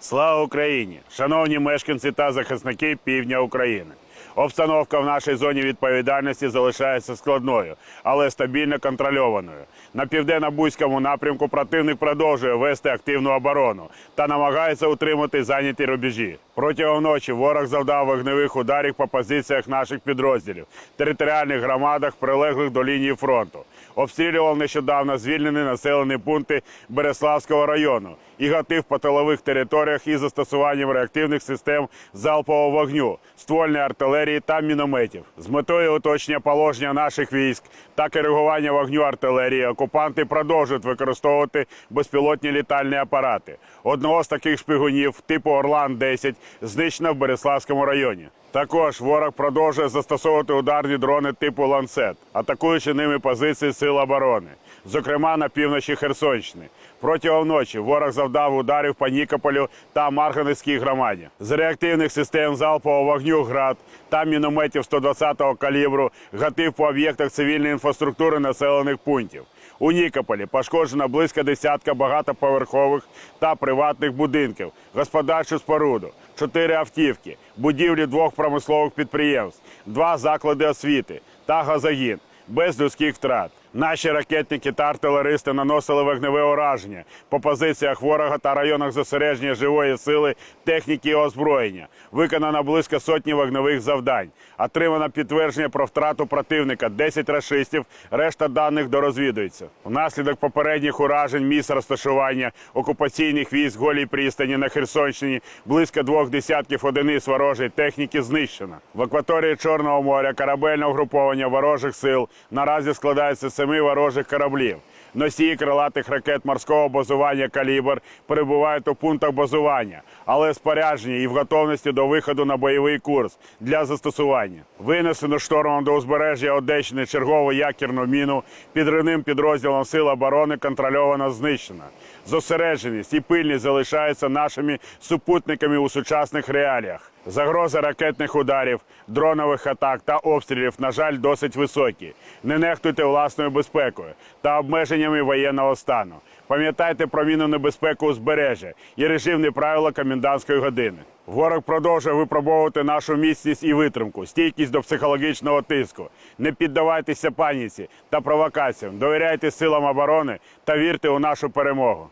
Слава Україні! Шановні мешканці та захисники півдня України. Обстановка в нашій зоні відповідальності залишається складною, але стабільно контрольованою. На південно-бузькому напрямку противник продовжує вести активну оборону та намагається утримати зайняті рубежі. Протягом ночі ворог завдав вогневих ударів по позиціях наших підрозділів, територіальних громадах, прилеглих до лінії фронту. Обстрілював нещодавно звільнені населені пункти Береславського району і гатив по тилових територіях із застосуванням реактивних систем залпового вогню, ствольної артилерії та мінометів. З метою уточнення положення наших військ та керування вогню артилерії окупанти продовжують використовувати безпілотні літальні апарати. Одного з таких шпигунів типу Орлан-10 знищено в Береславському районі. Також ворог продовжує застосовувати ударні дрони типу ланцет, атакуючи ними позиції сил оборони, зокрема на півночі Херсонщини. Протягом ночі ворог завдав ударів по Нікополю та Марганецькій громаді. З реактивних систем залпового вогню ГРАД та мінометів 120-го калібру гатив по об'єктах цивільної інфраструктури населених пунктів. У Нікополі пошкоджено близько десятка багатоповерхових та приватних будинків, господарчу споруду, чотири автівки, будівлі двох промислових підприємств, два заклади освіти та газогін без людських втрат. Наші ракетники та артилеристи наносили вогневе ураження по позиціях ворога та районах зосередження живої сили, техніки і озброєння. Виконано близько сотні вогневих завдань. Отримано підтвердження про втрату противника 10 рашистів. Решта даних дорозвідується. Внаслідок попередніх уражень місць розташування окупаційних військ голій пристані на Херсонщині близько двох десятків одиниць ворожої техніки знищено. В акваторії Чорного моря корабельне угруповання ворожих сил наразі складається семи ворожих кораблів. Носії крилатих ракет морського базування «Калібр» перебувають у пунктах базування, але споряджені і в готовності до виходу на бойовий курс для застосування. Винесено штормом до узбережжя Одещини чергову якірну міну підривним підрозділом Сил оборони контрольовано знищено. Зосередженість і пильність залишаються нашими супутниками у сучасних реаліях. Загрози ракетних ударів, дронових атак та обстрілів, на жаль, досить високі. Не нехтуйте власною безпекою та обмеженнями воєнного стану. Пам'ятайте про міну небезпеку узбережжя і режимні правила комендантської години. Ворог продовжує випробовувати нашу міцність і витримку, стійкість до психологічного тиску. Не піддавайтеся паніці та провокаціям, довіряйте силам оборони та вірте у нашу перемогу.